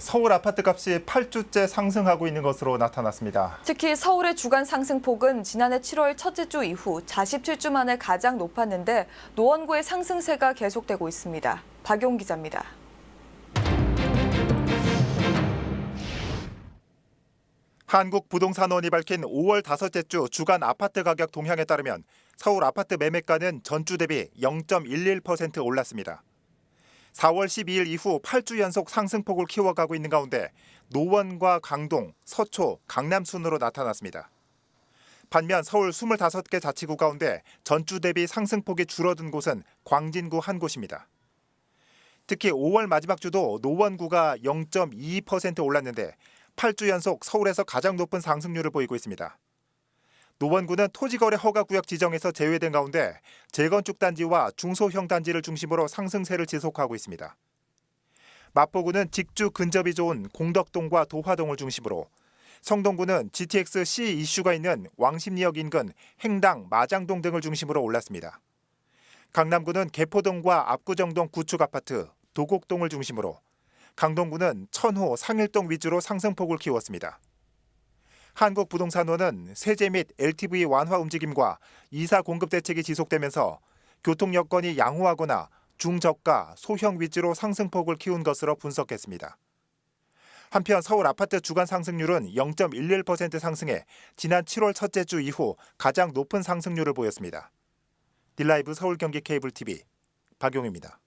서울 아파트 값이 8주째 상승하고 있는 것으로 나타났습니다. 특히 서울의 주간 상승폭은 지난해 7월 첫째 주 이후 47주 만에 가장 높았는데 노원구의 상승세가 계속되고 있습니다. 박용 기자입니다. 한국부동산원이 밝힌 5월 다섯째 주 주간 아파트 가격 동향에 따르면 서울 아파트 매매가는 전주 대비 0.11% 올랐습니다. 4월 12일 이후 8주 연속 상승폭을 키워가고 있는 가운데 노원과 강동, 서초, 강남 순으로 나타났습니다. 반면 서울 25개 자치구 가운데 전주 대비 상승폭이 줄어든 곳은 광진구 한 곳입니다. 특히 5월 마지막 주도 노원구가 0.22% 올랐는데 8주 연속 서울에서 가장 높은 상승률을 보이고 있습니다. 노원구는 토지거래 허가구역 지정에서 제외된 가운데 재건축 단지와 중소형 단지를 중심으로 상승세를 지속하고 있습니다. 마포구는 직주 근접이 좋은 공덕동과 도화동을 중심으로 성동구는 GTX C 이슈가 있는 왕십리역 인근 행당, 마장동 등을 중심으로 올랐습니다. 강남구는 개포동과 압구정동 구축 아파트, 도곡동을 중심으로 강동구는 천호, 상일동 위주로 상승폭을 키웠습니다. 한국부동산원은 세제 및 LTV 완화 움직임과 이사 공급 대책이 지속되면서 교통 여건이 양호하거나 중저가, 소형 위주로 상승폭을 키운 것으로 분석했습니다. 한편 서울 아파트 주간 상승률은 0.11% 상승해 지난 7월 첫째 주 이후 가장 높은 상승률을 보였습니다. 딜라이브 서울 경기 케이블 TV 박용입니다.